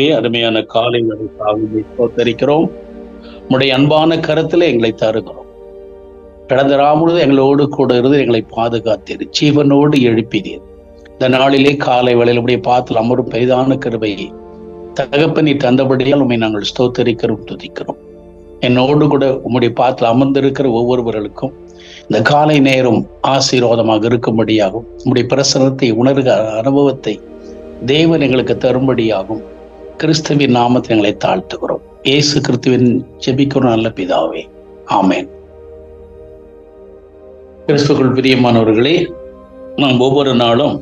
கர்த்தாவே அருமையான காலை தரிக்கிறோம் உடைய அன்பான கருத்துல எங்களை தருகிறோம். கடந்த ராமுழுது எங்களோடு கூட இருந்து எங்களை பாதுகாத்தீர். ஜீவனோடு எழுப்பினீர். இந்த நாளிலே காலை வேளையில் உடைய பாத்தில் அமரும் பெரிதான கருவையை தகப்பனி தந்தபடியால் உண்மை நாங்கள் ஸ்தோத்தரிக்கிறோம் துதிக்கிறோம். என்னோடு கூட உம்முடைய பாத்தில் அமர்ந்திருக்கிற ஒவ்வொருவர்களுக்கும் இந்த காலை நேரம் ஆசீர்வாதமாக இருக்கும்படியாகும் உம்முடைய பிரசனத்தை உணர்கிற அனுபவத்தை தேவன் எங்களுக்கு தரும்படியாகும் கிறிஸ்துவின் நாமத்தை எங்களை தாழ்த்துகிறோம். இயேசு கிறிஸ்துவின் ஜெபிக்கிறோம் நல்ல பிதாவே. ஆமேன். கிறிஸ்துக்குள் பிரியமானவர்களே நாம் ஒவ்வொரு நாளும்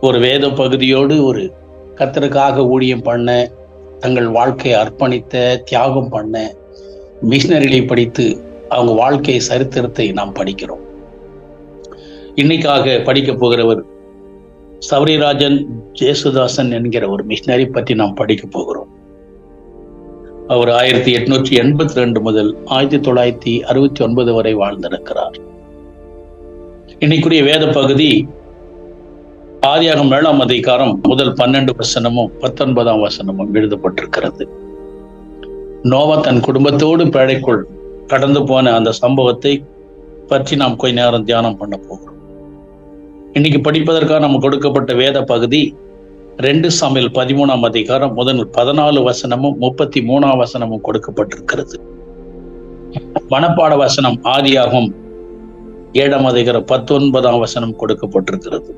ஒரு வேத பகுதியோடு ஒரு கத்தருக்காக ஊழியம் பண்ண தங்கள் வாழ்க்கையை அர்ப்பணித்த தியாகம் பண்ண மிஷினரிகளை படித்து அவங்க வாழ்க்கை சரித்திரத்தை நாம் படிக்கிறோம். இன்னைக்காக படிக்க போகிறவர் சௌரிராஜன் ஜேசுதாசன் என்கிற ஒரு மிஷினரி பற்றி நாம் படிக்க போகிறோம். அவர் ஆயிரத்தி எட்நூற்றி எண்பத்தி ரெண்டு முதல் ஆயிரத்தி தொள்ளாயிரத்தி அறுபத்தி ஒன்பது வரை வாழ்ந்திருக்கிறார். இன்னைக்குரிய வேத பகுதி ஆதியாகம் ஏழாம் அதிகாரம் முதல் பன்னெண்டு வசனமும் பத்தொன்பதாம் வசனமும் எழுதப்பட்டிருக்கிறது. நோவா தன் குடும்பத்தோடு பேழைக்குள் கடந்து போன அந்த சம்பவத்தை பற்றி நாம் கொஞ்ச நேரம் தியானம் பண்ண போகிறோம். இன்னைக்கு படிப்பதற்காக நமக்கு கொடுக்கப்பட்ட வேத பகுதி ரெண்டு சமையல் பதிமூணாம் அதிகாரம் முதல் பதினாலு வசனமும் முப்பத்தி மூணாம் வசனமும் கொடுக்கப்பட்டிருக்கிறது. மனப்பாட வசனம் ஆதியாகும் ஏழாம் அதிகாரம் பத்தொன்பதாம் வசனம் கொடுக்கப்பட்டிருக்கிறது.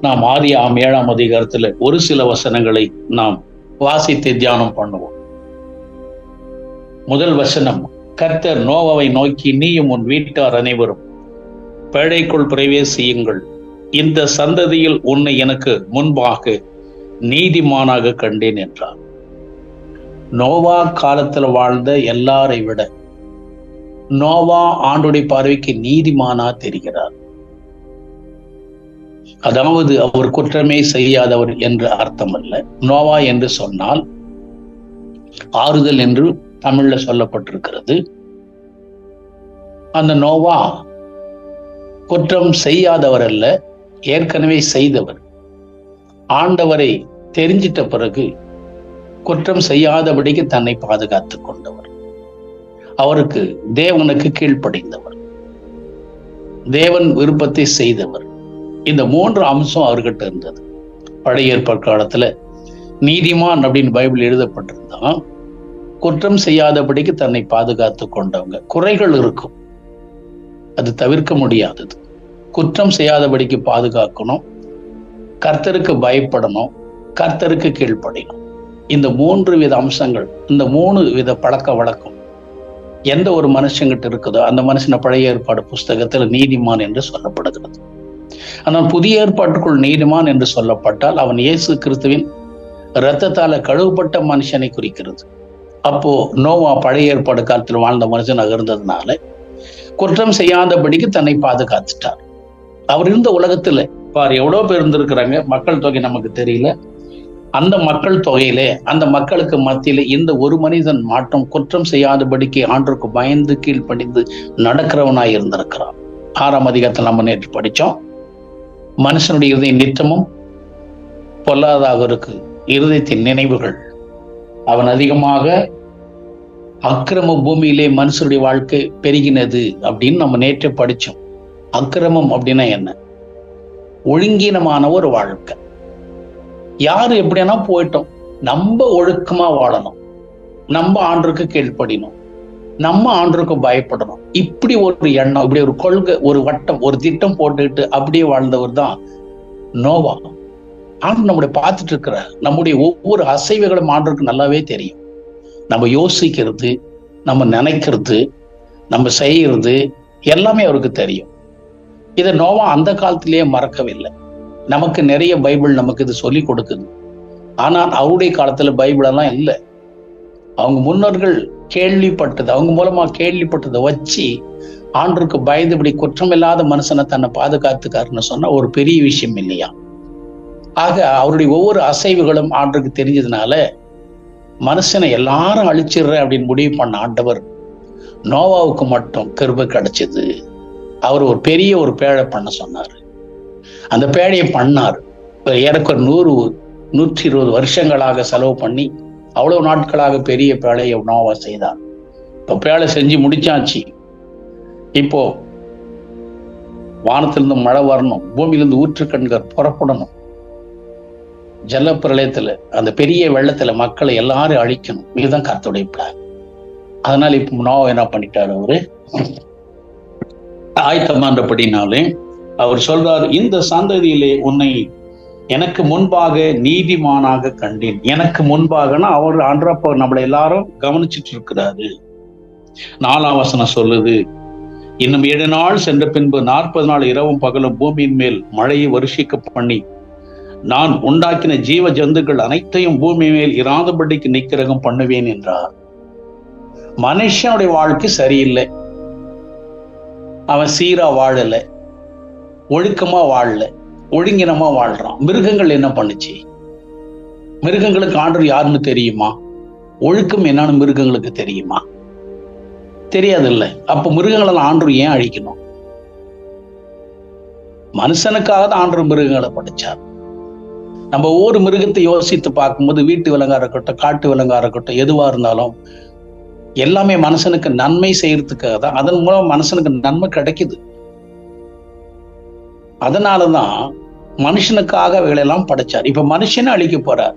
நாம் ஆதியாம் ஏழாம் அதிகாரத்துல ஒரு சில வசனங்களை நாம் வாசித்து தியானம் பண்ணுவோம். முதல் வசனம் கர்த்தர் நோவாவை நோக்கி நீயும் உன் வீட்டார் அனைவரும் பேழைக்குள் பிரவேசியுங்கள். இந்த சந்ததியில் உன்னை எனக்கு முன்பாக நீதிமானாக கண்டேன் என்றார். நோவா காலத்துல வாழ்ந்த எல்லாரை விட நோவா ஆண்டுடைய பார்வைக்கு நீதிமானா தெரிகிறார். அதாவது அவர் குற்றமே செய்யாதவர் என்று அர்த்தம் அல்ல நோவா என்று சொன்னால் ஆறுதல் என்று தமிழ்ல சொல்லப்பட்டிருக்கிறது. அந்த நோவா குற்றம் செய்யாதவர் அல்ல ஏற்கனவே செய்தவர். ஆண்டவரை தெரிஞ்சிட்ட பிறகு குற்றம் செய்யாதபடிக்கு தன்னை பாதுகாத்து கொண்டவர். அவருக்கு தேவனுக்கு கீழ்ப்படைந்தவர். தேவன் விருப்பத்தை செய்தவர். இந்த மூன்று அம்சம் அவர்கிட்ட இருந்தது. பழைய ஏற்பாடு காலத்துல நீதிமான் அப்படின்னு பைபிள் எழுதப்பட்டிருந்தான். குற்றம் செய்யாதபடிக்கு தன்னை பாதுகாத்து கொண்டவங்க. குறைகள் இருக்கும். அது தவிர்க்க முடியாதது. குற்றம் செய்யாதபடிக்கு பாதுகாக்கணும். கர்த்தருக்கு பயப்படணும். கர்த்தருக்கு கீழ்ப்படணும் இந்த மூன்று வித அம்சங்கள் இந்த மூணு வித பழக்க வழக்கம் எந்த ஒரு மனுஷங்கிட்ட இருக்குதோ அந்த மனுஷன பழைய ஏற்பாடு புஸ்தகத்தில் நீதிமான் என்று சொல்லப்படுகிறது. ஆனால் புதிய ஏற்பாட்டுக்குள் நீதிமான் என்று சொல்லப்பட்டால் அவன் இயேசு கிறிஸ்துவின் இரத்தத்தால கழுவப்பட்ட மனுஷனை குறிக்கிறது. அப்போ நோவா பழைய ஏற்பாடு காலத்தில் வாழ்ந்த மனுஷனாக இருந்ததுனால குற்றம் செய்யாதபடிக்கு தன்னை பாதுகாத்துட்டார். அவர் இருந்த உலகத்துல பார் எவ்வளோ பேர் இருந்திருக்கிறாங்க? மக்கள் தொகை நமக்கு தெரியல. அந்த மக்கள் தொகையில அந்த மக்களுக்கு மத்தியில இந்த ஒரு மனிதன் மாற்றம் குற்றம் செய்யாதபடிக்கு ஆண்டுக்கு பயந்து கீழ்ப்படிந்து நடக்கிறவனாய் இருந்திருக்கிறான். ஆறாம் அதிகாரத்தில் நம்ம நேற்று படித்தோம் மனுஷனுடைய இருதய நித்தமும் பொல்லாதாக இருக்கு. இருதயத்தின் நினைவுகள் அவன் அதிகமாக அக்கிரம பூமியிலே மனுஷருடைய வாழ்க்கை பெருகினது அப்படின்னு நம்ம நேற்றே படிச்சோம். அக்கிரமம் அப்படின்னா என்ன? ஒழுங்கீனமான ஒரு வாழ்க்கை. யாரு எப்படின்னா போயிட்டோம். நம்ம ஒழுக்கமா வாழணும். நம்ம ஆண்டருக்கு கீழ்ப்படினோம் நம்ம ஆண்டருக்கு பயப்படணும். இப்படி ஒரு எண்ணம் இப்படி ஒரு கொள்கை ஒரு வட்டம் ஒரு திட்டம் போட்டுக்கிட்டு அப்படியே வாழ்ந்தவர் தான் நோவா. ஆண்டு நம்முடைய பார்த்துட்டு இருக்கிறார் நம்முடைய ஒவ்வொரு அசைவுகளும் ஆண்டுக்கு நல்லாவே தெரியும். நம்ம யோசிக்கிறது நம்ம நினைக்கிறது நம்ம செய்யறது எல்லாமே அவருக்கு தெரியும். இதை நோவா அந்த காலத்திலேயே மறக்கவில்லை. நமக்கு நிறைய பைபிள் நமக்கு இது சொல்லி கொடுக்குது. ஆனால் அவருடைய காலத்துல பைபிள் எல்லாம் இல்லை. அவங்க முன்னோர்கள் கேள்விப்பட்டது அவங்க மூலமா கேள்விப்பட்டதை வச்சு ஆண்டுக்கு பயந்துபடி குற்றமில்லாத மனுஷனை தன்னை பாதுகாத்துக்காருன்னு சொன்னா ஒரு பெரிய விஷயம் இல்லையா? ஆக அவருடைய ஒவ்வொரு அசைவுகளும் ஆண்டுக்கு தெரிஞ்சதுனால மனுஷனை எல்லாரும் அழிச்சிடுற அப்படின்னு முடிவு பண்ண ஆண்டவர் நோவாவுக்கு மட்டும் கிருபை கிடைச்சது. அவர் ஒரு பெரிய ஒரு பேழை பண்ண சொன்னார். அந்த பேழையை பண்ணார். ஏறக்குற நூறு நூற்றி இருபது வருஷங்களாக செலவு பண்ணி அவ்வளவு நாட்களாக பெரிய பேழையை நோவா செய்தார். இப்போ பேழை செஞ்சு முடிச்சாச்சு. இப்போ வானத்திலிருந்து மழை வரணும் பூமியிலிருந்து ஊற்றுக்கண்கள் புறப்படணும். ஜல பிரளயத்துல அந்த பெரிய வெள்ளத்துல மக்களை எல்லாரும் அழிக்கணும். இதுதான் கருத்துடைய பிளான் அதனால இப்ப நோவா என்ன பண்ணிட்டாரு அவரு? ஆயத்தமான்றபடினாலே அவர் சொல்றார் இந்த சந்ததியிலே உன்னை எனக்கு முன்பாக நீதிமானாக கண்டேன். எனக்கு முன்பாகனா அவர் அன்றப்ப நம்மளை எல்லாரும் கவனிச்சிட்டு இருக்கிறாரு நாலாம் வசனம் சொல்லுது இன்னும் ஏழு நாள் சென்ற பின்பு நாற்பது நாள் இரவும் பகலும் பூமியின் மேல் மழையை வருஷிக்க பண்ணி நான் உண்டாக்கின ஜீவ ஜந்துக்கள் அனைத்தையும் பூமி மேல் இராதபடிக்கு நிக்கிரகம் பண்ணுவேன் என்றார். மனுஷனுடைய வாழ்க்கை சரியில்லை. அவன் சீரா வாழல. ஒழுக்கமா வாழல. ஒழுங்கினமா வாழ்றான். மிருகங்கள் என்ன பண்ணுச்சு? மிருகங்களுக்கு ஆண்டு யாருன்னு தெரியுமா? ஒழுக்கம் என்னன்னு மிருகங்களுக்கு தெரியுமா? தெரியாது இல்ல அப்ப மிருகங்களை ஆண்டு ஏன் அழிக்கணும்? மனுஷனுக்காக தான் ஆண்டு மிருகங்களை படிச்சார். நம்ம ஒவ்வொரு மிருகத்தை யோசித்து பார்க்கும்போது வீட்டு விலங்கா இருக்கட்டும் காட்டு விலங்கா இருக்கட்டும் எதுவா இருந்தாலும் எல்லாமே மனுஷனுக்கு நன்மை செய்யறதுக்காக தான். அதன் மூலம் மனுஷனுக்கு நன்மை கிடைக்குது. அதனாலதான் மனுஷனுக்காக அவைகளெல்லாம் படைச்சார். இப்ப மனுஷனை அழிக்க போறார்.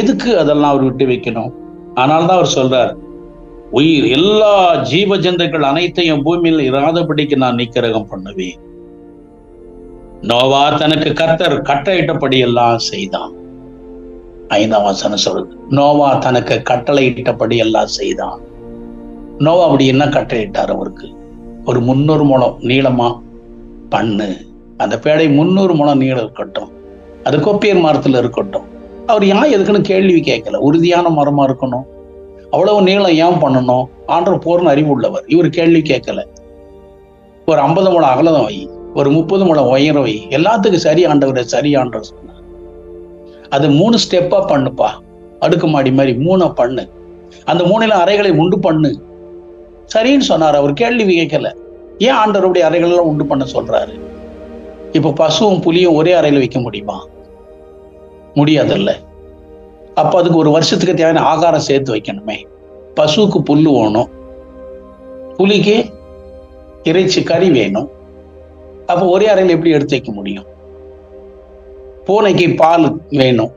எதுக்கு அதெல்லாம் அவர் விட்டு வைக்கணும்? அதனாலதான் அவர் சொல்றார் உயிர் எல்லா ஜீவ ஜந்துக்கள் அனைத்தையும் பூமியில் இராதபடிக்கு நான் நிக்கிரகம் பண்ணுவேன். நோவா தனக்கு கர்த்தர் கட்டளையிட்டபடியெல்லாம் செய்தான். ஐந்தாம் வசனம் சொல்றது நோவா தனக்கு கட்டளையிட்டபடி எல்லாம் செய்தான். நோவா அப்படி என்ன கட்டளையிட்டார் அவருக்கு? ஒரு முன்னூறு முழம் நீளமா பண்ணு. அந்த பேடை முன்னூறு முழம் நீளம் இருக்கட்டும். அது கொப்பியர் மரத்துல இருக்கட்டும். அவர் ஏன் எதுக்குன்னு கேள்வி கேட்கல. உறுதியான மரமா இருக்கணும். அவ்வளவு நீளம் ஏன் பண்ணணும்? ஆண்டர் போர்னு அறிவு உள்ளவர் இவர் கேள்வி கேட்கல. ஒரு ஐம்பது முழம் அகலதம் வை. ஒரு முப்பது முழம் உயரம் வை எல்லாத்துக்கும் சரி ஆண்டவர் சரி ஆண்டவர் சொன்னார். அது மூணு ஸ்டெப்பா பண்ணுப்பா. அடுக்குமாடி மாதிரி மூணா பண்ணு. அந்த மூணில அறைகளை உண்டு பண்ணு. சரின்னு சொன்னார். அவர் கேள்வி கேட்கல. ஏன் ஆண்டவருடைய அறைகளெல்லாம் உண்டு பண்ண சொல்றாரு? இப்ப பசுவும் புலியும் ஒரே அறையில் வைக்க முடியுமா? முடியாதுல்ல. அப்ப அதுக்கு ஒரு வருஷத்துக்கு தேவையான ஆகாரம் சேர்த்து வைக்கணுமே. பசுவுக்கு புல்லு வேணும். புலிக்கு இறைச்சி கறி வேணும். அப்ப ஒரே அறையில் எப்படி எடுத்து வைக்க முடியும்? பூனைக்கு பால் வேணும்.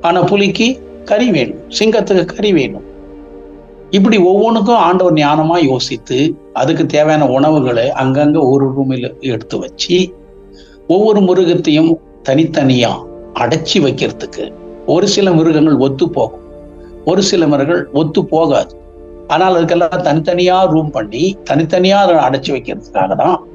ஆனா புலிக்கு கறி வேணும். சிங்கத்துக்கு கறி வேணும். இப்படி ஒவ்வொன்றுக்கும் ஆண்டவர் ஞானமா யோசித்து அதுக்கு தேவையான உணவுகளை அங்கங்க ஒரு ரூமில் எடுத்து வச்சு ஒவ்வொரு மிருகத்தையும் தனித்தனியா அடைச்சி வைக்கிறதுக்கு ஒரு சில மிருகங்கள் ஒத்து போகும். ஒரு சில மிருகங்கள் ஒத்து போகாது. ஆனால் அதுக்கெல்லாம் தனித்தனியா ரூம் பண்ணி தனித்தனியா அதை அடைச்சி வைக்கிறதுக்காக தான்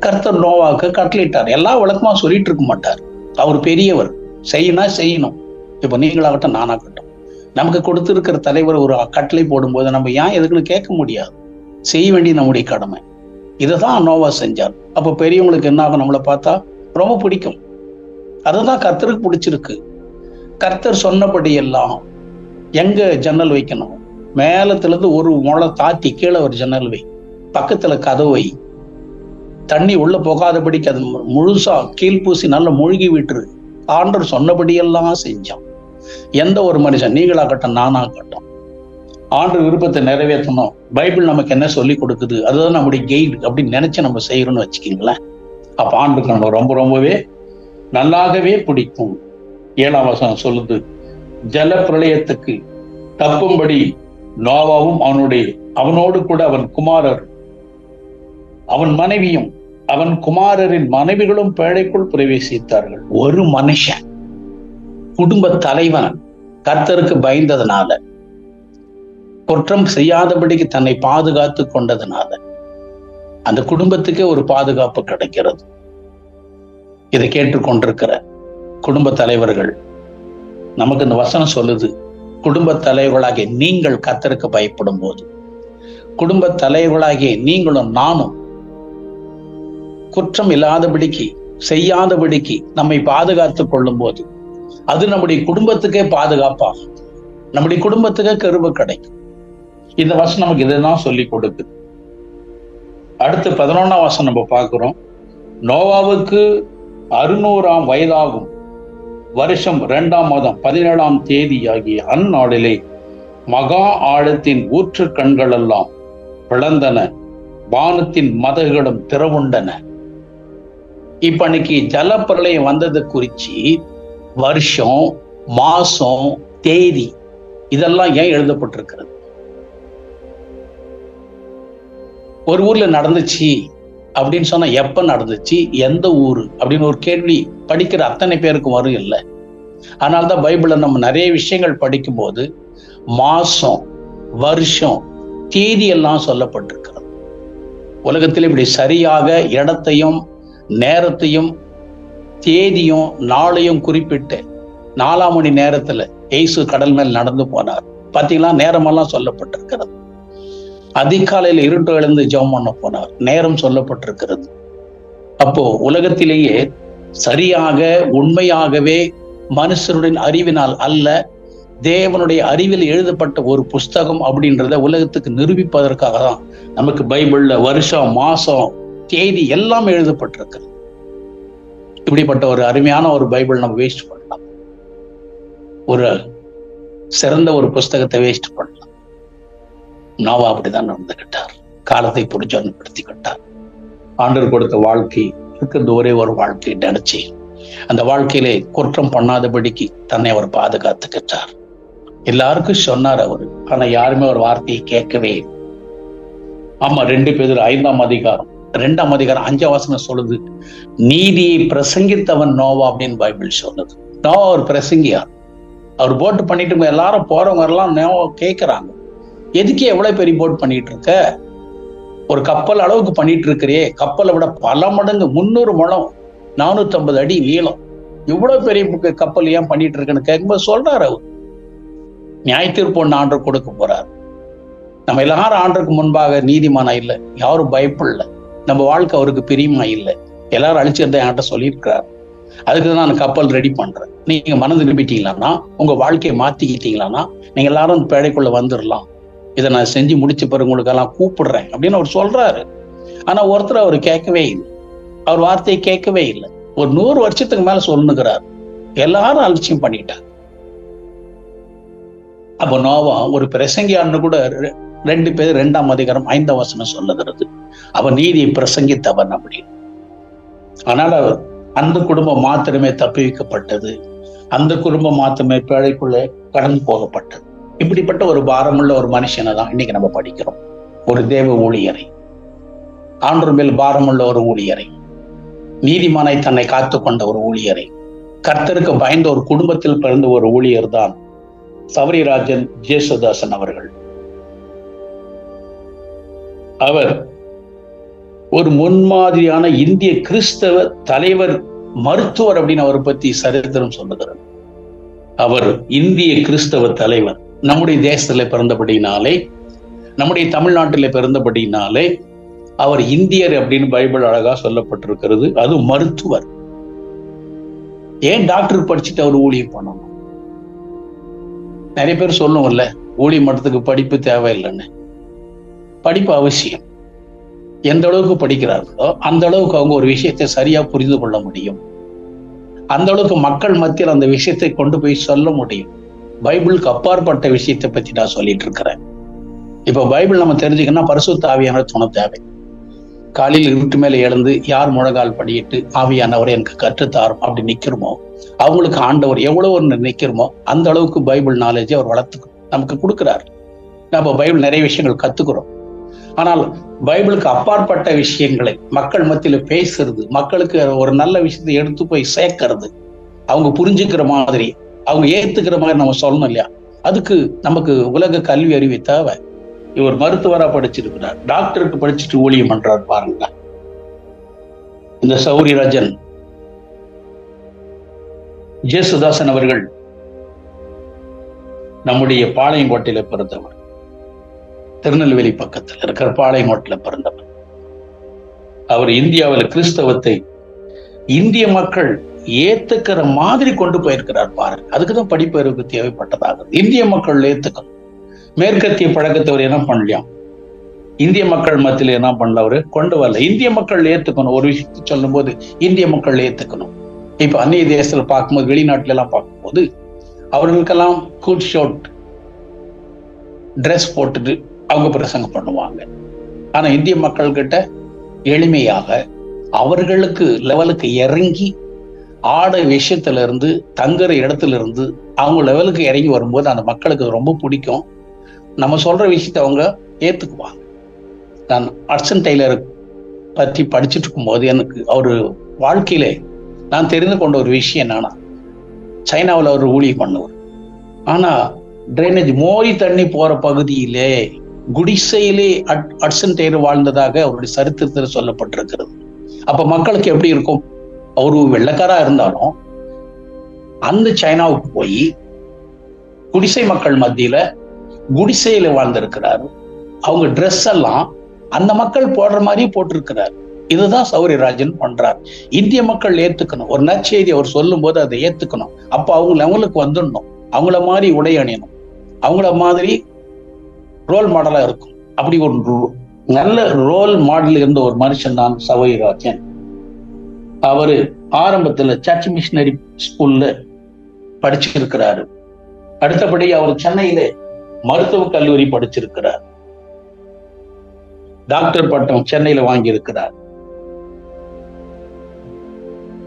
கர்த்தர் நோவாக்கு கட்டளிட்டார் எல்லா விளக்கமா சொல்லிட்டு இருக்க மாட்டார். அவர் பெரியவர். செய்யணும் செய்யணும். இப்ப நீங்களாகட்டும் நானாகட்டும். நமக்கு கொடுத்திருக்கிற தலைவர் ஒரு கட்டளை போடும்போது நம்ம ஏன் எதுக்குன்னு கேட்க முடியாது. செய்ய வேண்டிய நம்முடைய கடமை. இதை தான் நோவா செஞ்சார். அப்போ பெரியவங்களுக்கு என்ன ஆகும் நம்மளை பார்த்தா ரொம்ப பிடிக்கும். அதுதான் கர்த்தருக்கு பிடிச்சிருக்கு. கர்த்தர் சொன்னபடி எல்லாம் எங்க ஜன்னல் வைக்கணும்? மேலத்துல இருந்து ஒரு முளை தாத்தி கீழே ஒரு ஜன்னல் வை. பக்கத்துல கதவு வை. தண்ணி உள்ள போகாதபடிக்கு அது முழுசா கீழ்பூசி நல்லா மூழ்கி விட்டுரு. ஆண்டர் சொன்னபடியெல்லாம் செஞ்சான். எந்த ஒரு மனுஷன் நீங்களாகட்டும் நானாகட்டும் ஆண்டு விருப்பத்தை நிறைவேற்றணும். பைபிள் நமக்கு என்ன சொல்லி கொடுக்குது? அதுதான் நம்முடைய கெய்டு அப்படின்னு நினைச்சு நம்ம செய்யறோம்னு வச்சுக்கிங்களேன். அப்ப ஆண்டுக்கு நம்ம ரொம்ப ரொம்பவே நல்லாகவே பிடிக்கும். ஏழாம் வசனம் சொல்லுது ஜல பிரளயத்துக்கு தப்பும்படி நோவாவும் அவனுடைய அவனோடு கூட அவன் குமாரர் அவன் மனைவியும் அவன் குமாரரின் மனைவிகளும் பேழைக்குள் பிரவேசித்தார்கள். ஒரு மனுஷன் குடும்ப தலைவன் கர்த்தருக்கு பயந்ததுனால குற்றம் செய்யாதபடிக்கு தன்னை பாதுகாத்து கொண்டதுனால அந்த குடும்பத்துக்கே ஒரு பாதுகாப்பு கிடைக்கிறது. இதை கேட்டுக்கொண்டிருக்கிற குடும்ப தலைவர்கள் நமக்கு இந்த வசனம் சொல்லுது குடும்ப தலைவர்களாகிய நீங்கள் கத்தருக்கு பயப்படும் போது குடும்ப தலைவர்களாகிய நீங்களும் நானும் குற்றம் இல்லாதபடிக்கு செய்யாதபடிக்கு நம்மை பாதுகாத்து கொள்ளும் போது அது நம்முடைய குடும்பத்துக்கே பாதுகாப்பாகும். நம்முடைய குடும்பத்துக்கே கருவு கிடைக்கும். இந்த வசனம் நமக்கு இதுதான் சொல்லி கொடுக்குது. அடுத்து பதினொன்னாம் வருஷம் நம்ம பார்க்கிறோம். நோவாவுக்கு அறுநூறாம் வயதாகும் வருஷம் இரண்டாம் மாதம் பதினேழாம் தேதி ஆகிய அந்நாளிலே மகா ஆழத்தின் ஊற்று கண்களெல்லாம் பிளந்தன. வானத்தின் மதகுகளும் திறவுண்டன. இப்ப அன்னைக்கு ஜலப்பிரளயம் வந்ததை குறிச்சு வருஷம் மாசம் தேதி இதெல்லாம் ஏன் எழுதப்பட்டிருக்கிறது? ஒரு ஊர்ல நடந்துச்சு அப்படின்னு சொன்னா எப்ப நடந்துச்சு? எந்த ஊரு? அப்படின்னு ஒரு கேள்வி படிக்கிற அத்தனை பேருக்கும் வரும் இல்லை. அதனால்தான் பைபிள்ல நம்ம நிறைய விஷயங்கள் படிக்கும்போது மாசம் வருஷம் தேதி எல்லாம் சொல்லப்பட்டிருக்கிறது. உலகத்தில் இப்படி சரியாக இடத்தையும் நேரத்தையும் தேதியும் நாளையும் குறிப்பிட்டு நாலாம் மணி நேரத்துல எய்சு கடல் மேல் நடந்து போனார். பாத்தீங்களா? நேரமெல்லாம் சொல்லப்பட்டிருக்கிறது. அதிகாலையில் இருட்டு எழுந்து ஜெபம் பண்ண போனார். நேரம் சொல்லப்பட்டிருக்கிறது. அப்போ உலகத்திலேயே சரியாக உண்மையாகவே மனுஷனுடைய அறிவினால் அல்ல தேவனுடைய அறிவில் எழுதப்பட்ட ஒரு புஸ்தகம் அப்படின்றத உலகத்துக்கு நிரூபிப்பதற்காக தான் நமக்கு பைபிள்ல வருஷம் மாசம் தேதி எல்லாம் எழுதப்பட்டிருக்கு. இப்படிப்பட்ட ஒரு அருமையான ஒரு பைபிள் நம்ம வேஸ்ட் பண்ணலாம். ஒரு சிறந்த ஒரு புஸ்தகத்தை வேஸ்ட் பண்ணலாம். நோவா அப்படிதான் நடந்துகிட்டார். காலத்தை புரிஞ்சொன்படுத்திக்கிட்டார் ஆண்டர் கொடுத்த வாழ்க்கை இருக்கிறது ஒரே ஒரு வாழ்க்கை நினைச்சு அந்த வாழ்க்கையிலே குற்றம் பண்ணாதபடிக்கு தன்னை அவர் பாதுகாத்துக்கிட்டார். எல்லாருக்கும் சொன்னார் அவரு ஆனா யாருமே ஒரு வார்த்தையை கேட்கவே ஆமா ரெண்டு பேர் ஐந்தாம் அதிகாரம் ரெண்டாம் அதிகாரம் அஞ்சாம் வசனம் சொல்லுது நீதியை பிரசங்கித்தவன் நோவா அப்படின்னு பைபிள் சொன்னது நோவா ஒரு பிரசங்கியார். அவர் போட்டு பண்ணிட்டு எல்லாரும் போறவங்க எல்லாம் நோவா கேட்கிறாங்க எதுக்கு எவ்வளவு பெரிய போட் பண்ணிட்டு இருக்க? ஒரு கப்பல் அளவுக்கு பண்ணிட்டு இருக்கிறே கப்பலை விட பல மடங்கு முன்னூறு முழம் நானூத்தி அடி நீளம். இவ்வளவு பெரிய கப்பல் ஏன் பண்ணிட்டு இருக்குன்னு கேட்கும்போது சொல்றாரு அவர். நியாய ஒன்று ஆண்டு கொடுக்க போறார். நம்ம எல்லாரும் ஆண்டுக்கு முன்பாக நீதிமானா இல்லை. யாரும் பயப்படல. நம்ம வாழ்க்கை அவருக்கு பிரியமா இல்லை. எல்லாரும் அழிச்சிருந்தா என்கிட்ட சொல்லியிருக்கிறார். அதுக்கு தான் நான் கப்பல் ரெடி பண்றேன். நீங்க மனது நிரூபிட்டீங்களான்னா உங்க வாழ்க்கையை மாத்திக்கிட்டீங்களான்னா நீங்க எல்லாரும் பேடைக்குள்ள வந்துடலாம் இதை நான் செஞ்சு முடிச்ச பிறகு உங்களுக்கு எல்லாம் கூப்பிடுறேன் அப்படின்னு அவர் சொல்றாரு. ஆனா ஒருத்தர் அவர் கேட்கவே இல்லை. அவர் வார்த்தையை கேட்கவே இல்லை. ஒரு நூறு வருஷத்துக்கு மேல சொல்லுங்கிறார். எல்லாரும் அலட்சியம் பண்ணிட்டார் அப்ப நோவா ஒரு பிரசங்கியான்னு கூட ரெண்டு பேர் ரெண்டாம் அதிகாரம் ஐந்தாம் வசனம் சொல்லுகிறது. அவன் நீதியை பிரசங்கித்தவன் அப்படின்னு ஆனால் அந்த குடும்பம் மாத்திரமே தப்பிவிக்கப்பட்டது. அந்த குடும்பம் மாத்திரமே பேழைக்குள்ளே கடந்து போகப்பட்டது. இப்படிப்பட்ட ஒரு பாரமுள்ள ஒரு மனுஷனை தான் இன்னைக்கு நம்ம படிக்கிறோம். ஒரு தேவ ஊழியரை. ஆண்டு மேல் பாரமுள்ள ஒரு ஊழியரை. நீதிமானை தன்னை காத்து கொண்ட ஒரு ஊழியரை. கர்த்தருக்கு பயந்த ஒரு குடும்பத்தில் பிறந்த ஒரு ஊழியர் தான் சவரிராஜன் ஜேசுதாசன் அவர்கள். அவர் ஒரு முன்மாதிரியான இந்திய கிறிஸ்தவ தலைவர் மருத்துவர் அப்படின்னு அவரை பத்தி சரித்திரம் சொல்லுகிறார். அவர் இந்திய கிறிஸ்தவ தலைவர். நம்முடைய தேசத்துல பிறந்தபடினாலே நம்முடைய தமிழ்நாட்டில பிறந்தபடினாலே அவர் இந்தியர் அப்படின்னு பைபிள் அழகா சொல்லப்பட்டிருக்கிறது. அது மருத்துவர். ஏன் டாக்டர் படிச்சுட்டு அவர் ஊழியம் பண்ணணும்? நிறைய பேர் சொல்லுவோம்ல ஊழியம் மட்டத்துக்கு படிப்பு தேவையில்லைன்னு. படிப்பு அவசியம். எந்த அளவுக்கு படிக்கிறார்களோ அந்த அளவுக்கு அவங்க ஒரு விஷயத்தை சரியா புரிந்து கொள்ள முடியும். அந்த அளவுக்கு மக்கள் மத்தியில் அந்த விஷயத்தை கொண்டு போய் சொல்ல முடியும். பைபிளுக்கு அப்பாற்பட்ட விஷயத்தை பத்தி நான் சொல்லிட்டு இருக்கிறேன். இப்ப பைபிள் நம்ம தெரிஞ்சுக்கணும்னா பரிசுத்த ஆவியான துணை தேவை. காலையில் இருட்டு மேல எழுந்து யார் முழங்கால் படியிட்டு ஆவியானவர் எனக்கு கற்றுத்தாரும் அப்படி நிக்கிறோமோ அவங்களுக்கு ஆண்டவர் எவ்வளவு ஒன்று நிக்கிறோமோ அந்த அளவுக்கு பைபிள் நாலேஜை அவர் வளர்த்து நமக்கு கொடுக்குறாரு. நம்ம பைபிள் நிறைய விஷயங்கள் கத்துக்கிறோம். ஆனால் பைபிளுக்கு அப்பாற்பட்ட விஷயங்களை மக்கள் மத்தியில பேசுறது மக்களுக்கு ஒரு நல்ல விஷயத்தை எடுத்து போய் சேர்க்கறது அவங்க புரிஞ்சுக்கிற மாதிரி அவங்க ஏத்துக்கிற மாதிரி நம்ம சொல்லணும் இல்லையா? அதுக்கு நமக்கு உலக கல்வி அறிவு தேவை. இவர் மருத்துவரா படிச்சிருக்கிறார். டாக்டருக்கு படிச்சுட்டு ஊழியம் பண்றார் பாருங்க. இந்த சௌரிராஜன் ஜேசுதாசன் அவர்கள் நம்முடைய பாளையங்கோட்டையில பிறந்தவர். திருநெல்வேலி பக்கத்தில் இருக்கிற பாளையங்கோட்டில் பிறந்தவர் அவர் இந்தியாவில் கிறிஸ்தவத்தை இந்திய மக்கள் ஏத்துக்கிற மாதிரி கொண்டு போயிருக்கிறார் பாருங்க. அதுக்குதான் படிப்பறிவுக்கு தேவைப்பட்டதாக. இந்திய மக்கள் ஏத்துக்கணும். மேற்கத்திய பழக்கத்தவர் என்ன பண்ணலையாம் இந்திய மக்கள் மத்தியில் என்ன பண்ணல அவரு? கொண்டு வரல. இந்திய மக்கள் ஏத்துக்கணும். ஒரு விஷயத்தை சொல்லும் போது இந்திய மக்கள் ஏத்துக்கணும். இப்ப அந்நிய தேசத்துல பார்க்கும்போது வெளிநாட்டுல எல்லாம் பார்க்கும்போது அவர்களுக்கெல்லாம் கூட் ஷோட் ட்ரெஸ் போட்டுட்டு அவங்க பிரசங்கம் பண்ணுவாங்க. ஆனா இந்திய மக்கள்கிட்ட எளிமையாக அவர்களுக்கு லெவலுக்கு இறங்கி ஆட விஷயத்துல இருந்து தங்குற இடத்துல இருந்து அவங்க லெவலுக்கு இறங்கி வரும்போது அந்த மக்களுக்கு ரொம்ப பிடிக்கும். நம்ம சொல்ற விஷயத்த அவங்க ஏத்துக்குவாங்க. நான் அர்சன் டெய்லர் பற்றி படிச்சுட்டு இருக்கும்போது எனக்கு அவர் வாழ்க்கையில நான் தெரிந்து கொண்ட ஒரு விஷயம் என்னன்னா சைனாவில் அவர் ஊழியம் பண்ணவர். ஆனா ட்ரைனேஜ் மோரி தண்ணி போற பகுதியிலே குடிசையிலே அட்சன் தேர் வாழ்ந்ததாக அவருடைய சரித்திரத்தில் சொல்லப்பட்டிருக்கிறது. அப்ப மக்களுக்கு எப்படி இருக்கும்? அவரு வெள்ளக்காரா இருந்தாலும் அந்த சைனாவுக்கு போய் குடிசை மக்கள் மத்தியில குடிசையில வாழ்ந்திருக்கிறார். அவங்க ட்ரெஸ் எல்லாம் அந்த மக்கள் போடுற மாதிரியே போட்டிருக்கிறார். இதுதான் சௌரியராஜன் பண்றார். இந்திய மக்கள் ஏத்துக்கணும். ஒரு நற்செய்தி அவர் சொல்லும் போது அதை ஏத்துக்கணும். அப்ப அவங்க அவங்களுக்கு வந்துடணும். அவங்கள மாதிரி உடை அணியணும். அவங்கள மாதிரி ரோல் மாடலா இருக்கும். அப்படி ஒரு நல்ல ரோல் மாடல் இருந்த ஒரு மனுஷன் தான் ராஜன். அவரு ஆரம்பத்துல சர்ச் மிஷினரி ஸ்கூல்ல படிச்சிருக்கிறாரு. அடுத்தபடி அவர் சென்னையில மருத்துவ கல்லூரி படிச்சிருக்கிறார். டாக்டர் பட்டம் சென்னையில வாங்கியிருக்கிறார்.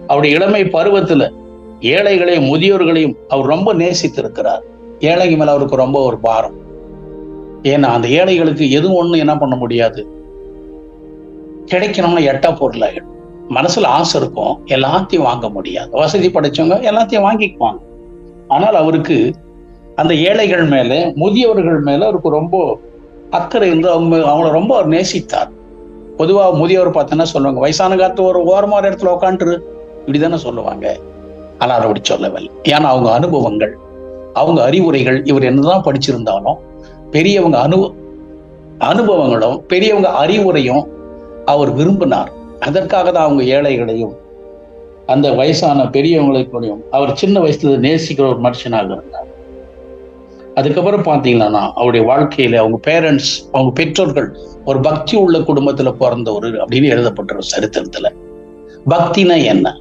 அவருடைய இளமை பருவத்துல ஏழைகளையும் முதியோர்களையும் அவர் ரொம்ப நேசித்திருக்கிறார். ஏழைங்க மேல அவருக்கு ரொம்ப ஒரு பாரம். ஏன்னா அந்த ஏழைகளுக்கு எதுவும் ஒண்ணு என்ன பண்ண முடியாது. கிடைக்கணும்னு எட்டா பொருளாயிடும் மனசுல ஆசை இருக்கும். எல்லாத்தையும் வாங்க முடியாது. வசதி படைச்சவங்க எல்லாத்தையும் வாங்கிக்குவாங்க. ஆனால் அவருக்கு அந்த ஏழைகள் மேல முதியவர்கள் மேல அவருக்கு ரொம்ப அக்கறை இருந்து அவங்க அவங்கள ரொம்ப அவர் நேசித்தார். பொதுவா முதியவர் பார்த்தோன்னா சொல்லுவாங்க வயசான காலத்து ஒரு ஓரமான இடத்துல உட்காந்துரு இப்படிதானே சொல்லுவாங்க. ஆனால் அவர் அப்படி சொல்லவில்லை. ஏன்னா அவங்க அனுபவங்கள் அவங்க அறிவுரைகள் இவர் என்னதான் படிச்சிருந்தாலும் பெரியவங்க அனு அனுபவங்களும் பெரியவங்க அறிவுரையும் அவர் விரும்பினார். அதற்காக தான் அவங்க ஏழைகளையும் அந்த வயசான பெரியவங்களையும் அவர் சின்ன வயசுல நேசிக்கிற ஒரு மனுஷனாக இருந்தார். அதுக்கப்புறம் பார்த்தீங்கன்னா அவருடைய வாழ்க்கையில அவங்க பேரண்ட்ஸ் அவங்க பெற்றோர்கள் ஒரு பக்தி உள்ள குடும்பத்துல பிறந்தவர் அப்படின்னு எழுதப்பட்ட சரித்திரத்துல. பக்தினா என்ன?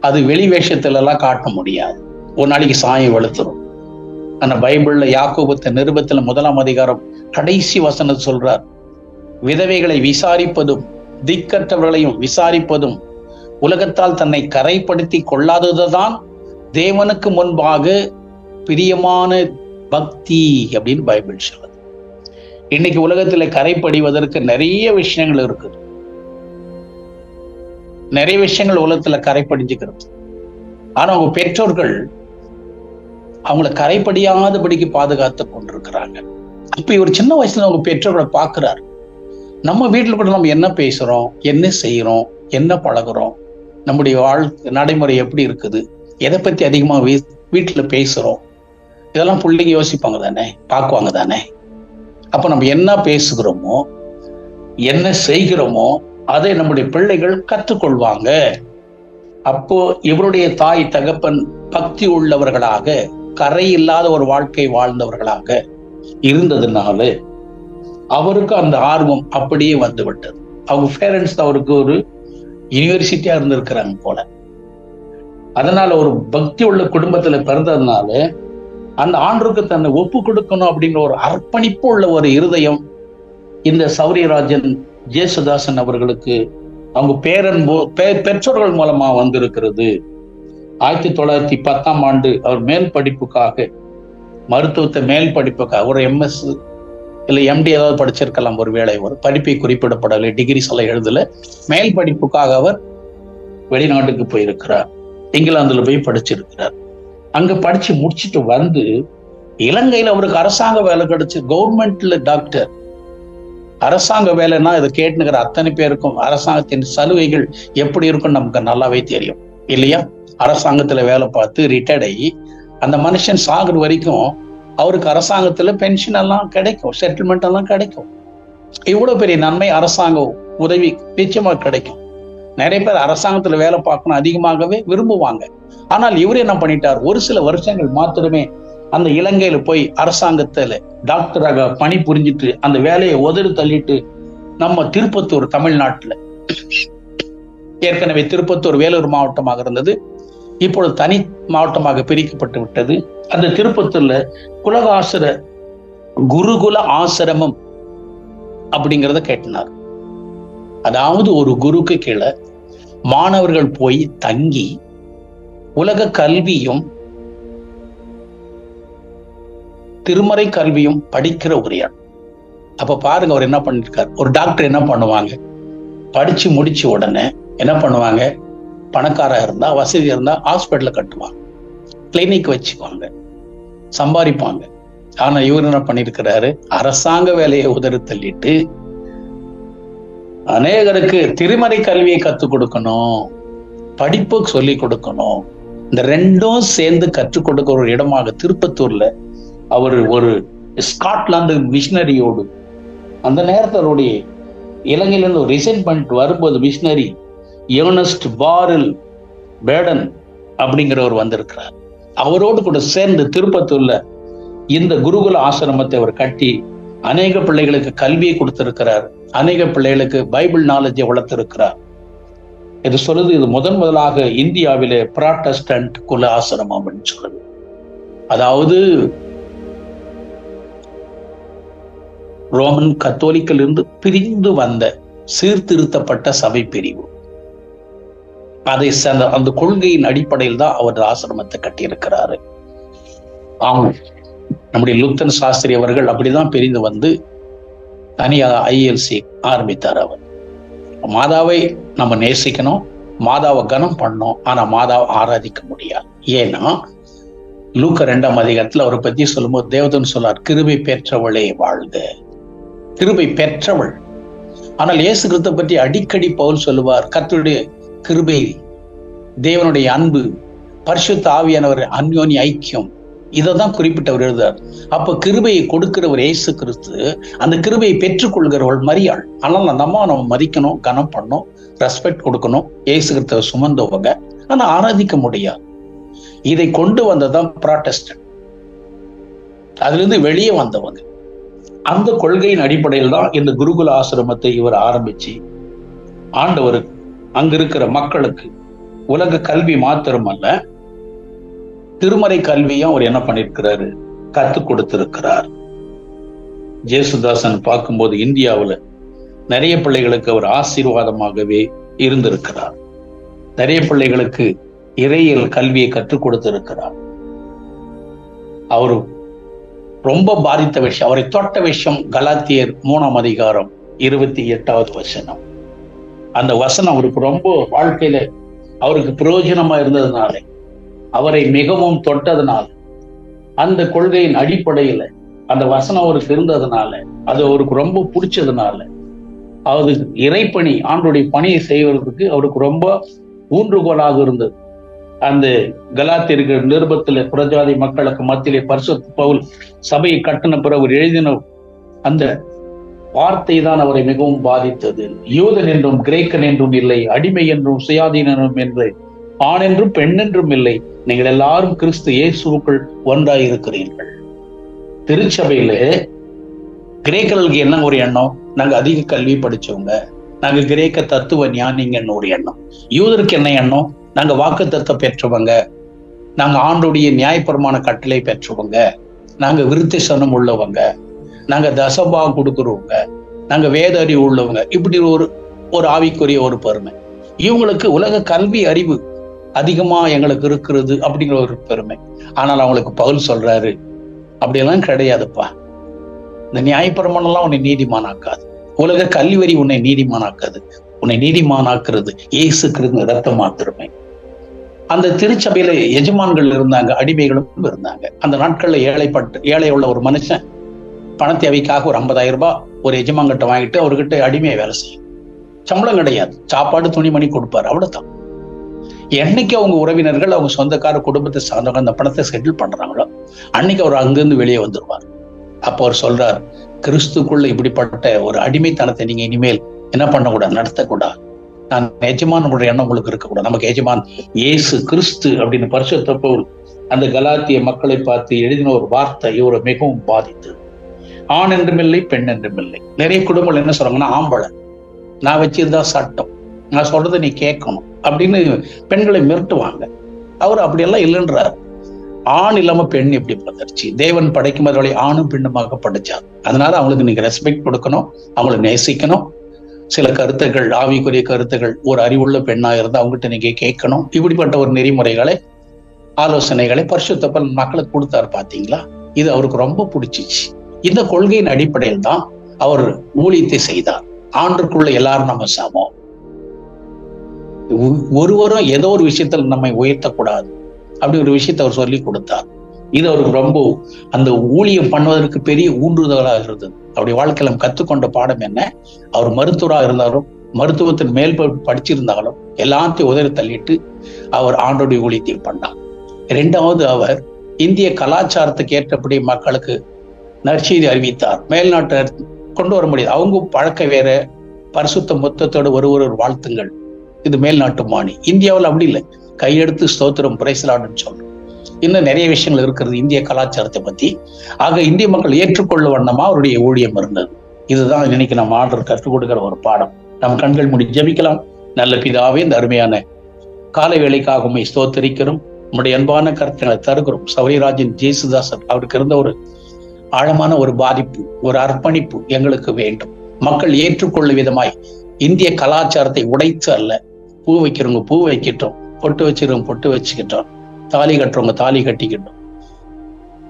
அது வெளி வேஷத்துல எல்லாம் காட்ட முடியாது. ஒரு நாளைக்கு சாயம் வெளுத்துரும். அந்த பைபிள்ல யாக்கோபத்த நிருபத்துல முதலாம் அதிகாரம் கடைசி வசனம் சொல்றார் விதவைகளை விசாரிப்பதும் திக்கற்றவர்களையும் விசாரிப்பதும் உலகத்தால் தன்னை கரைப்படுத்தி கொள்ளாததுதான் தேவனுக்கு முன்பாக பிரியமான பக்தி அப்படின்னு பைபிள் சொல்லுது. இன்னைக்கு உலகத்துல கரைப்படிவதற்கு நிறைய விஷயங்கள் இருக்குது. நிறைய விஷயங்கள் உலகத்துல கரைப்படிஞ்சுக்கிறது. ஆனா அவங்க பெற்றோர்கள் அவங்கள கரைப்படியாதபடிக்கு பாதுகாத்து கொண்டிருக்கிறாங்க. அப்ப இவர் சின்ன வயசுல அவங்க பெற்றோர்களை பாக்குறாரு நம்ம வீட்டில் கூட நம்ம என்ன பேசுறோம்? என்ன செய்யறோம் என்ன பழகுறோம்? நம்முடைய வாழ் நடைமுறை எப்படி இருக்குது? எதை பத்தி அதிகமா வீட்டில் பேசுறோம்? இதெல்லாம் பிள்ளைங்க யோசிப்பாங்க தானே? பார்க்குவாங்க தானே? அப்ப நம்ம என்ன பேசுகிறோமோ என்ன செய்கிறோமோ அதை நம்முடைய பிள்ளைகள் கற்றுக்கொள்வாங்க. அப்போ இவருடைய தாய் தகப்பன் பக்தி உள்ளவர்களாக கரை இல்லாத ஒரு வாழ்க்கை வாழ்ந்தவர்களாக இருந்ததுனால அவருக்கு அந்த ஆர்வம் அப்படியே வந்து விட்டது அவங்க பேரண்ட்ஸ் அவருக்கு ஒரு யூனிவர்சிட்டியா இருந்திருக்கிறாங்க போல. அதனால ஒரு பக்தி உள்ள குடும்பத்துல பிறந்ததுனால அந்த ஆண்டுக்கு தன்னை ஒப்பு கொடுக்கணும் அப்படிங்கிற ஒரு அர்ப்பணிப்பு உள்ள ஒரு இருதயம் இந்த சௌரியராஜன் ஜேசுதாசன் அவர்களுக்கு அவங்க பேரன் பெற்றோர்கள் மூலமா வந்திருக்கிறது. ஆயிரத்தி தொள்ளாயிரத்தி பத்தாம் ஆண்டு அவர் மேல் படிப்புக்காக மருத்துவத்தை மேல் படிப்புக்காக ஒரு எம்எஸ் இல்லை எம்டி ஏதாவது படிச்சிருக்கலாம் ஒரு வேலை ஒரு படிப்பை குறிப்பிடப்படலை டிகிரிஸ் எல்லாம் எழுதலை. மேல் படிப்புக்காக அவர் வெளிநாட்டுக்கு போயிருக்கிறார். இங்கிலாந்துல போய் படிச்சிருக்கிறார். அங்க படிச்சு முடிச்சுட்டு வந்து இலங்கையில அவருக்கு அரசாங்க வேலை கிடைச்சு கவர்மெண்ட்ல டாக்டர் அரசாங்க வேலைன்னா இதை கேட்டுனுக்கிற அத்தனை பேருக்கும் அரசாங்கத்தின் சலுகைகள் எப்படி இருக்கும்னு நமக்கு நல்லாவே தெரியும். இல்லையா? அரசாங்கத்துல வேலை பார்த்து ரிட்டையர்ட் ஆகி அந்த மனுஷன் சாகுற வரைக்கும் அவருக்கு அரசாங்கத்துல பென்ஷன் எல்லாம் கிடைக்கும் செட்டில்மெண்ட் எல்லாம் கிடைக்கும். இவ்வளவு பெரிய நன்மை அரசாங்க உதவி நிச்சயமா கிடைக்கும். நிறைய பேர் அரசாங்கத்துல வேலை பார்க்கணும் அதிகமாகவே விரும்புவாங்க. ஆனால் இவர் என்ன பண்ணிட்டார்? ஒரு சில வருஷங்கள் மாத்திரமே அந்த இலங்கையில போய் அரசாங்கத்துல டாக்டராக பணி புரிஞ்சிட்டு அந்த வேலையை உதறி தள்ளிட்டு நம்ம திருப்பத்தூர் தமிழ்நாட்டுல. ஏற்கனவே திருப்பத்தூர் வேலூர் மாவட்டமாக இருந்தது. இப்பொழுது தனி மாவட்டமாக பிரிக்கப்பட்டு விட்டது. அந்த திருப்பத்தூர்ல குலகாசுர குருகுல ஆசிரமம் அப்படிங்கிறத கேட்டினார். அதாவது ஒரு குருக்கு கீழே மாணவர்கள் போய் தங்கி உலக கல்வியும் திருமறை கல்வியும் படிக்கிற ஒரு இடம் அப்ப பாருங்க அவர் என்ன பண்ணிருக்காரு. ஒரு டாக்டர் என்ன பண்ணுவாங்க? படிச்சு முடிச்ச உடனே என்ன பண்ணுவாங்க? பணக்காரா இருந்தா வசதி இருந்தா ஹாஸ்பிட்டல கட்டுவாங்க. கிளினிக் வச்சுக்குவாங்க. சம்பாதிப்பாங்க. ஆனா இவர் என்ன பண்ணிருக்கிறாரு? அரசாங்க வேலையை உதறி தள்ளிட்டு அநேகருக்கு திருமறை கல்வியை கத்துக் கொடுக்கணும் படிப்பு சொல்லி கொடுக்கணும். இந்த ரெண்டும் சேர்ந்து கற்றுக் கொடுக்கிற ஒரு இடமாக திருப்பத்தூர்ல அவர் ஒரு ஸ்காட்லாந்து மிஷினரியோடு அந்த நேரத்தருடைய இலங்கையிலிருந்து ஒரு ரிசைன் பண்ணிட்டு வரும்போது மிஷினரி யோனஸ்ட் பாரில் பேடன் அப்படிங்கிறவர் வந்திருக்கிறார். அவரோடு கூட சேர்ந்து திருப்பத்தூர்ல இந்த குருகுல ஆசிரமத்தை அவர் கட்டி அநேக பிள்ளைகளுக்கு கல்வியை கொடுத்திருக்கிறார். அநேக பிள்ளைகளுக்கு பைபிள் நாலேஜை வளர்த்திருக்கிறார். இது சொல்லுது இது முதன் முதலாக இந்தியாவிலே புராட்டஸ்டன்ட் குல ஆசிரமம் அப்படின்னு சொல்லுது. அதாவது ரோமன் கத்தோலிக்கில் இருந்து பிரிந்து வந்த சீர்திருத்தப்பட்ட சபை பிரிவு. அதை சேர்ந்த அந்த கொள்கையின் அடிப்படையில் தான் அவர் ஆசிரமத்தை கட்டியிருக்கிறாரு. ஆமாம் நம்முடைய லுத்தன் சாஸ்திரி அவர்கள் அப்படிதான் பிரிந்து வந்து தனியாக ஐஎல்சி ஆரம்பித்தார் அவர். மாதாவை நம்ம நேசிக்கணும் மாதாவை கனம் பண்ணோம் ஆனா மாதாவை ஆராதிக்க முடியாது. ஏன்னா லூக்க ரெண்டாம் அதிகாரத்துல அவரை பத்தி சொல்லும்போது தேவதன் சொல்லார் கிருபை பெற்றவளே வாழ்க. கிருபை பெற்றவள். ஆனால் இயேசு கிறிஸ்த பற்றி அடிக்கடி பவுல் சொல்லுவார் கர்த்தருடைய கிருபை தேவனுடைய அன்பு பரிசுத்த ஆவியானவர் அந்யோனி ஐக்கியம் இதை தான் குறிப்பிட்டவர் எழுதார் அப்ப கிருபையை கொடுக்கிறவர் இயேசு கிறிஸ்து அந்த கிருபையை பெற்றுக்கொள்கிறவள் மரியாள். ஆனால் அந்த அம்மா நம்ம மதிக்கணும் கனம் பண்ணணும் ரெஸ்பெக்ட் கொடுக்கணும் இயேசு கிறிஸ்தவ சுமந்தவங்க ஆனா ஆராதிக்க முடியாது. இதை கொண்டு வந்ததான் ப்ராட்டஸ்டன் அதுல இருந்து வெளியே வந்தவங்க. அந்த கொள்கையின் அடிப்படையில் தான் இந்த குருகுல ஆசிரமத்தை இவர் ஆரம்பிச்சு ஆண்டவருக்கு அங்க இருக்கிற மக்களுக்கு உலக கல்வி மாத்திரம் அல்ல திருமறை கல்வியும் அவர் என்ன பண்ணிருக்கிறாரு கத்துக் கொடுத்திருக்கிறார். ஜேசுதாசன் பார்க்கும்போது இந்தியாவுல நிறைய பிள்ளைகளுக்கு அவர் ஆசீர்வாதமாகவே இருந்திருக்கிறார். நிறைய பிள்ளைகளுக்கு இறையியல் கல்வியை கற்றுக் கொடுத்திருக்கிறார். அவரு ரொம்ப பாதித்த விஷயம் அவரை தொட்ட விஷயம் கலாத்தியர் மூணாம் அதிகாரம் இருபத்தி எட்டாவது வசனம். அந்த வசனம் அவருக்கு ரொம்ப வாழ்க்கையில அவருக்கு பிரயோஜனமா இருந்ததுனால அவரை மிகவும் தொட்டதுனால அந்த கொள்கையின் அடிப்படையில அந்த வசனம் அவருக்கு இருந்ததுனால அது அவருக்கு ரொம்ப பிடிச்சதுனால அவரு இறைப்பணி ஆண்டுடைய பணியை செய்வதற்கு அவருக்கு ரொம்ப ஊன்றுகோலாக இருந்தது. அந்த கலாத்திற்கு நிருபத்தில் புறஜாதி மக்களுக்கு மத்தியிலே பரிசு பவுல் சபையை கட்டின பிறகு எழுதின அந்த வார்த்தை தான் அவரை மிகவும் பாதித்தது. யூதன் என்றும் கிரேக்கன் என்றும் இல்லை அடிமை என்றும் சுயாதீனம் என்று ஆண் என்றும் பெண் என்றும் இல்லை. நீங்கள் எல்லாரும் கிறிஸ்து இயேசுக்குள் ஒன்றாய் இருக்கிறீர்கள் திருச்சபையில கிரேக்கர்களுக்கு என்ன ஒரு எண்ணம்? நாங்க அதிக கல்வி படிச்சவங்க. நாங்க கிரேக்க தத்துவ ஞானிங்கன்னு ஒரு எண்ணம். யூதருக்கு என்ன எண்ணம்? நாங்க வாக்கு தத்துவம் பெற்றவங்க. நாங்க ஆண்டுடைய நியாயபரமான கட்டளை பெற்றவங்க. நாங்க விருத்தி சனம் உள்ளவங்க. நாங்க தசபா கொடுக்குறவங்க நாங்க வேத அறிவு உள்ளவங்க இப்படி ஒரு ஒரு ஆவிக்குரிய ஒரு பெருமை. இவங்களுக்கு உலக கல்வி அறிவு அதிகமா எங்களுக்கு இருக்கிறது அப்படிங்கிற ஒரு பெருமை. ஆனால் அவங்களுக்கு பவுல் சொல்றாரு அப்படியெல்லாம் கிடையாதுப்பா. இந்த நியாயப்பிரமாணம்லாம் உன்னை நீதிமானாக்காது. உலக கல்விவரி உன்னை நீதிமானாக்காது. உன்னை நீதிமானாக்குறது ஏசு கிருந்த ரத்த மாத்திரமே. அந்த திருச்சபையில எஜமான்கள் இருந்தாங்க அடிமைகளும் இருந்தாங்க. அந்த நாட்கள்ல ஏழைப்பட்டு ஏழை உள்ள ஒரு மனுஷன் பண தேவைக்காக ஒரு ஐம்பதாயிரம் ரூபாய் ஒரு எஜமான்கிட்ட வாங்கிட்டு அவர்கிட்ட அடிமையை வேலை செய்யும். சம்பளம் கிடையாது. சாப்பாடு துணிமணி கொடுப்பாரு. அவ்வளவுதான். என்னைக்கு அவங்க உறவினர்கள் அவங்க சொந்தக்கார குடும்பத்தை சார்ந்தவங்க அந்த பணத்தை செட்டில் பண்றாங்களோ அன்னைக்கு அவர் அங்கிருந்து வெளியே வந்துருவார். அப்போ அவர் சொல்றார் கிறிஸ்துக்குள்ள இப்படிப்பட்ட ஒரு அடிமைத்தனத்தை நீங்க இனிமேல் என்ன பண்ணக்கூடாது? நடத்தக்கூடாது. நான் எஜமானுடைய எண்ணம் உங்களுக்கு இருக்கக்கூடாது. நமக்கு எஜமான் இயேசு கிறிஸ்து அப்படின்னு பரிசுத்தப்போ அந்த கலாத்திய மக்களை பார்த்து எழுதின ஒரு வார்த்தை இவரை மிகவும் பாதித்தது. ஆண் என்றும் இல்லை பெண் என்றும் இல்லை. நிறைய குடும்பங்கள் என்ன சொல்றாங்கன்னா ஆம்பளை நான் வச்சிருந்தா சட்டம். நான் சொல்றதை நீ கேட்கணும் அப்படின்னு பெண்களை மிரட்டுவாங்க. அவர் அப்படியெல்லாம் இல்லைன்றார். ஆண் இல்லாம பெண் எப்படி வந்துருச்சு தேவன் படைக்கும் அவர்களை ஆணும் பெண்ணுமாக படைச்சார். அதனால அவங்களுக்கு நீங்க ரெஸ்பெக்ட் கொடுக்கணும் அவங்களை நேசிக்கணும். சில கருத்துக்கள் ஆவிக்குரிய கருத்துக்கள் ஒரு அறிவுள்ள பெண்ணா இருந்தா அவங்ககிட்ட நீங்க கேட்கணும். இப்படிப்பட்ட ஒரு நெறிமுறைகளை ஆலோசனைகளை பரிசுத்தப்பல் மக்களுக்கு கொடுத்தாரு பாத்தீங்களா? இது அவருக்கு ரொம்ப பிடிச்சிச்சு. இந்த கொள்கையின் அடிப்படையில் தான் அவர் ஊழியத்தை செய்தார். ஆண்டுக்குள்ள எல்லாரும் நம்ம சமம். ஒருவரும் ஏதோ ஒரு விஷயத்தில் நம்மை உயர்த்தக்கூடாது. அப்படி ஒரு விஷயத்தை அவர் சொல்லி கொடுத்தார். இது அவருக்கு ரொம்ப அந்த ஊழியம் பண்ணுவதற்கு பெரிய ஊன்றுதலாக இருந்தது. அப்படி வாழ்க்கையில கத்துக்கொண்ட பாடம் என்ன? அவர் மருத்துவராக இருந்தாலும் மருத்துவத்தின் மேல் படிச்சிருந்தாலும் எல்லாத்தையும் உதவி தள்ளிட்டு அவர் ஆண்டோடைய ஊழியத்தை பண்ணார். இரண்டாவது அவர் இந்திய கலாச்சாரத்துக்கு ஏற்றபடி மக்களுக்கு நற்செய்தி அறிவித்தார். மேல்நாட்டு கொண்டு வர முடியாது. அவங்க பழக்க வேற பரிசுத்த மொத்தத்தோடு ஒரு ஒரு வாழ்த்துங்கள். இது மேல்நாட்டு மாணி இந்தியாவில் அப்படி இல்லை. கையெடுத்து ஸ்தோத்திரம் பிரைசலாடுன்னு சொல்றோம். இன்னும் நிறைய விஷயங்கள் இருக்கிறது இந்திய கலாச்சாரத்தை பத்தி. ஆக இந்திய மக்கள் ஏற்றுக்கொள்ள வண்ணமா அவருடைய ஊழியம் இருந்தது. இதுதான் இன்னைக்கு நம்ம ஆர்டர் கற்றுக் கொடுக்கிற ஒரு பாடம். நம் கண்கள் முடி ஜபிக்கலாம். நல்ல பிதாவே இந்த அருமையான காலை வேலைக்காக உண்மை ஸ்தோத்தரிக்கிறோம். உங்களுடைய அன்பான கருத்துக்களை தருகிறோம். சவரிராஜன் ஜேசுதாசன் அவருக்கு இருந்த ஒரு ஆழமான ஒரு பாதிப்பு ஒரு அர்ப்பணிப்பு எங்களுக்கு வேண்டும். மக்கள் ஏற்றுக்கொள்ளும் விதமாய் இந்திய கலாச்சாரத்தை உடைத்து அல்ல. பூ வைக்கிறவங்க பூ வைக்கிட்டோம் பொட்டு வச்சிருக்கவங்க பொட்டு வச்சுக்கிட்டோம் தாலி கட்டுறவங்க தாலி கட்டிக்கிட்டோம்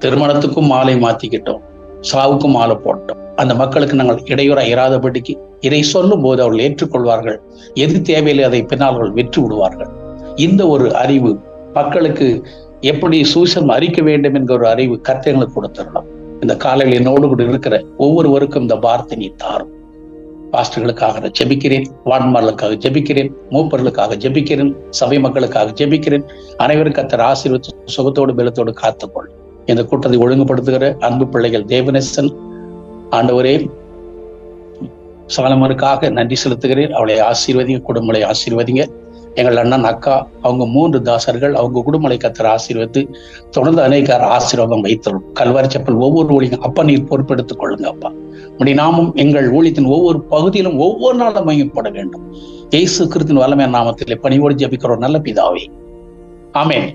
திருமணத்துக்கும் மாலை மாத்திக்கிட்டோம் சாவுக்கும் மாலை போட்டோம். அந்த மக்களுக்கு நாங்கள் இடையூறா இராதபடிக்கு இதை சொல்லும் போது அவர்கள் ஏற்றுக்கொள்வார்கள். எது தேவையில்லை அதை பின்னால் அவர்கள் வெற்றி விடுவார்கள். இந்த ஒரு அறிவு மக்களுக்கு எப்படி சூசம் அறிக்க வேண்டும் என்கிற ஒரு அறிவு கருத்தைகளுக்கு கொடுத்துடலாம் இந்த காலையில் என்னோடு கூட இருக்கிற ஒவ்வொருவருக்கும் இந்த வார்த்தை நீ தாரும். பாஸ்டர்களுக்காக நான் ஜெபிக்கிறேன் வான்மார்களுக்காக ஜெபிக்கிறேன் மூப்பர்களுக்காக ஜெபிக்கிறேன் சபை மக்களுக்காக ஜெபிக்கிறேன். அனைவரும் கத்தர் ஆசீர்வத்து சுகத்தோடு பலத்தோடு காத்துக்கொள். இந்த கூட்டத்தை ஒழுங்குபடுத்துகிற அன்பு பிள்ளைகள் தேவநேசன் ஆண்டவரே சாலமருக்காக நன்றி செலுத்துகிறேன். அவளை ஆசீர்வதிங்க குடும்பங்களை ஆசீர்வதிங்க. எங்கள் அண்ணன் அக்கா அவங்க மூன்று தாசர்கள் அவங்க குடும்பலை கத்தர் ஆசீர்வத்து தொடர்ந்து அநேக ஆசீர்வாதம் வைத்தரும். கல்வாரி செப்பல் ஒவ்வொரு ஊழியும் அப்பா நீர் பொறுப்பெடுத்துக் கொள்ளுங்க அப்பா. முடி நாமும் எங்கள் ஊழியத்தின் ஒவ்வொரு பகுதியிலும் ஒவ்வொரு நாளும் மையப்பட வேண்டும். இயேசு கிறிஸ்தின் வல்லமையான நாமத்திலே பணிவோடு ஜபிக்கிறோம். நல்ல பிதாவே. ஆமேன்.